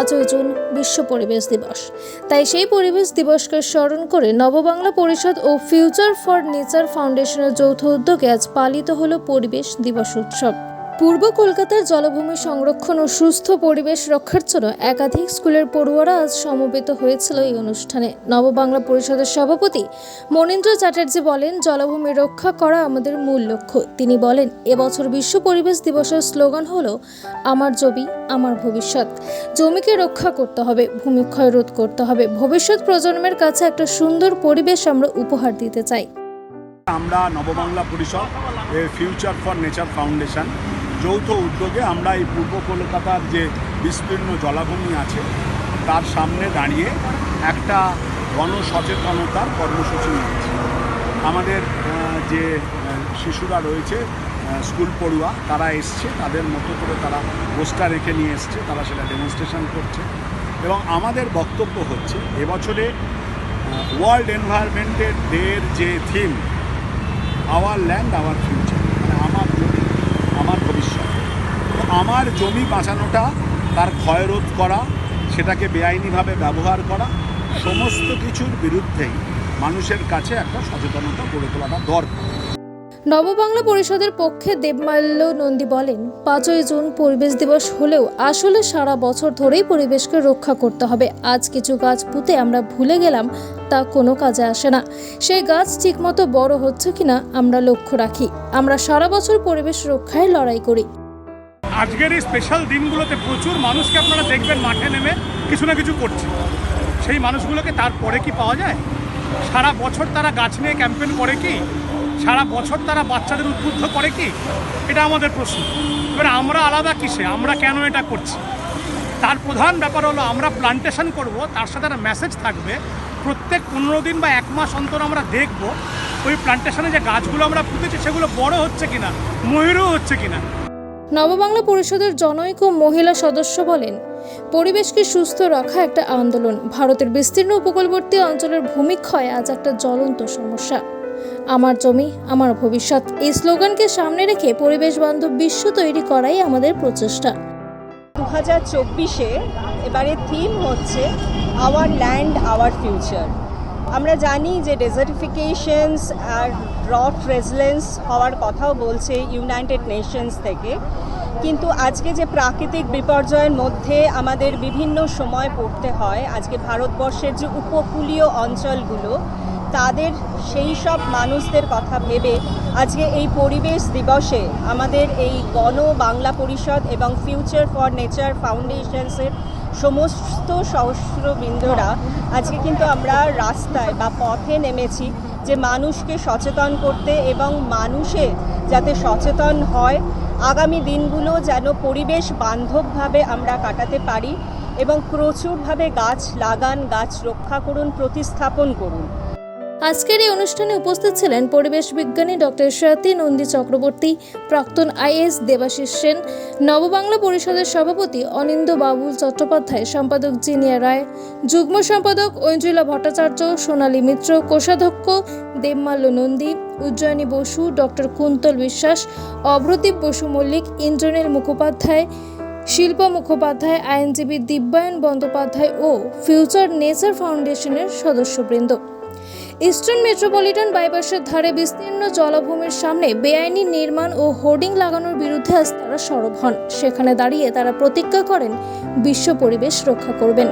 পাঁচই জুন বিশ্ব পরিবেশ দিবস। তাই সেই পরিবেশ দিবসকে স্মরণ করে নববাংলা পরিষদ ও ফিউচার ফর নেচার ফাউন্ডেশনের যৌথ উদ্যোগে আজ পালিত হলো পরিবেশ দিবস উৎসব। পূর্ব কলকাতার জলভূমি সংরক্ষণ ও সুস্থ পরিবেশ রক্ষার জন্য একাধিক স্কুলের পড়ুয়ারা আজ সমবেত হয়েছিল এই অনুষ্ঠানে। নববাংলা পরিষদের সভাপতি মনীন্দ্র চ্যাটার্জি বলেন, জলভূমি রক্ষা করা আমাদের মূল লক্ষ্য। তিনি বলেন, এবছর বিশ্ব পরিবেশ দিবসের স্লোগান হলো, আমার জমি, আমার ভবিষ্যৎ। জমিকে রক্ষা করতে হবে ভূমিক্ষয় রোধ করতে হবে। ভবিষ্যৎ প্রজন্মের কাছে একটা সুন্দর পরিবেশ আমরা উপহার দিতে চাই। আমরা নববাংলা পরিষদ ফিউচার ফর নেচার ফাউন্ডেশন যৌথ উদ্যোগে আমরা এই পূর্ব কলকাতার যে বিস্তীর্ণ জলাভূমি আছে, তার সামনে দাঁড়িয়ে একটা গণসচেতনতার কর্মসূচি নিয়েছি। আমাদের যে শিশুরা রয়েছে স্কুল পড়ুয়া, তারা এসছে, তাদের মতো করে তারা পোস্টার রেখে নিয়ে এসছে, তারা সেটা ডেমনস্ট্রেশন করছে। এবং আমাদের বক্তব্য হচ্ছে, এবছরে ওয়ার্ল্ড এনভায়রনমেন্টের ডের যে theme our land our future মানে আমার জমি আমার জমি বাঁচানোটা, তার ক্ষয়রোধ করা, সেটাকে বেআইনিভাবে ব্যবহার করা, সমস্ত কিছুর বিরুদ্ধেই মানুষের কাছে একটা সচেতনতা গড়ে তোলাটা দরকার। নববাংলা পরিষদের পক্ষে দেবমাল্য নন্দী বলেন, পাঁচই জুন পরিবেশ দিবস হলেও আসলে সারা বছর ধরেই পরিবেশকে রক্ষা করতে হবে। আজ কিছু গাছ পুঁতে আমরা ভুলে গেলাম, তা কোনো কাজে আসে না। সেই গাছ ঠিকমতো বড় হচ্ছে কিনা আমরা লক্ষ্য রাখি। আমরা সারা বছর পরিবেশ রক্ষায় লড়াই করি। আজকের এই স্পেশাল দিনগুলোতে প্রচুর মানুষকে আপনারা দেখবেন মাঠে নেমে কিছু না কিছু করছে। সেই মানুষগুলোকে তারপরে কি পাওয়া যায়? সারা বছর তারা গাছ নিয়ে ক্যাম্পেন করে কি? সারা বছর তারা বাচ্চাদের উদ্বুদ্ধ করে কি? এটা আমাদের প্রশ্ন। এবার আমরা আলাদা কিসে? আমরা কেন এটা করছি? তার প্রধান ব্যাপার হলো আমরা প্লান্টেশন করব, তার সাথে একটা মেসেজ থাকবে। প্রত্যেক পনেরো দিন বা এক মাস অন্তর আমরা দেখব ওই প্লান্টেশনে যে গাছগুলো আমরা পুঁতেছি, সেগুলো বড় হচ্ছে কিনা, ময়ূরও হচ্ছে কিনা। নববাংলা পরিষদের জনৈক মহিলা সদস্য বলেন, পরিবেশকে সুস্থ রাখা একটা আন্দোলন। ভারতের বিস্তীর্ণ উপকূলবর্তী অঞ্চলের ভূমিক্ষয় আজ একটা জ্বলন্ত সমস্যা। আমার জমি, আমার ভবিষ্যৎ। এই স্লোগানকে সামনে রেখে পরিবেশ বান্ধব বিশ্ব তৈরি করাই আমাদের প্রচেষ্টা। দু হাজার চব্বিশে এবারে থিম হচ্ছে আওয়ার ল্যান্ড আওয়ার ফিউচার আমরা জানি যে ডেজার্টিফিকেশনস আর ড্রট রেজিলেন্স হওয়ার কথাও বলছে ইউনাইটেড নেশনস থেকে। কিন্তু আজকে যে প্রাকৃতিক বিপর্যয়ের মধ্যে আমাদের বিভিন্ন সময় পড়তে হয়, আজকে ভারতবর্ষের যে উপকূলীয় অঞ্চলগুলো, তাদের সেই সব মানুষদের কথা ভেবে আজকে এই পরিবেশ দিবসে আমাদের এই গণ বাংলা পরিষদ এবং ফিউচার ফর নেচার ফাউন্ডেশনসের সমস্ত সহস্রবৃন্দরা আজকে কিন্তু আমরা রাস্তায় বা পথে নেমেছি যে মানুষকে সচেতন করতে এবং মানুষে যাতে সচেতন হয়, আগামী দিনগুলো যেন পরিবেশ বান্ধবভাবে আমরা কাটাতে পারি এবং প্রচুরভাবে গাছ লাগান, গাছ রক্ষা করুন, প্রতিস্থাপন করুন। আজকের এই অনুষ্ঠানে উপস্থিত ছিলেন পরিবেশ বিজ্ঞানী ডক্টর স্বাতী নন্দী চক্রবর্তী, প্রাক্তন আইএস দেবাশিস সেন, নববাংলা পরিষদের সভাপতি অনিন্দ বাবুল চট্টোপাধ্যায়, সম্পাদক জিনিয়া রায়, যুগ্ম সম্পাদক ঐন্দ্রিলা ভট্টাচার্য, সোনালী মিত্র, কোষাধ্যক্ষ দেবমাল্য নন্দী, উজ্জয়িনী বসু, ডক্টর কুন্তল বিশ্বাস অভ্রদীপ বসু মল্লিক, ইন্দ্রনীল মুখোপাধ্যায়, শিল্পা মুখোপাধ্যায়, আইনজীবী দিব্যায়ন বন্দ্যোপাধ্যায় ও ফিউচার নেচার ফাউন্ডেশনের সদস্যবৃন্দ। ইস্টার্ন মেট্রোপলিটন বাইপাসের ধারে বিস্তীর্ণ জলাভূমির সামনে বেআইনি নির্মাণ ও হোর্ডিং লাগানোর বিরুদ্ধে আজ তারা সরব হন। সেখানে দাঁড়িয়ে তারা প্রতিজ্ঞা করেন, বিশ্ব পরিবেশ রক্ষা করবেন।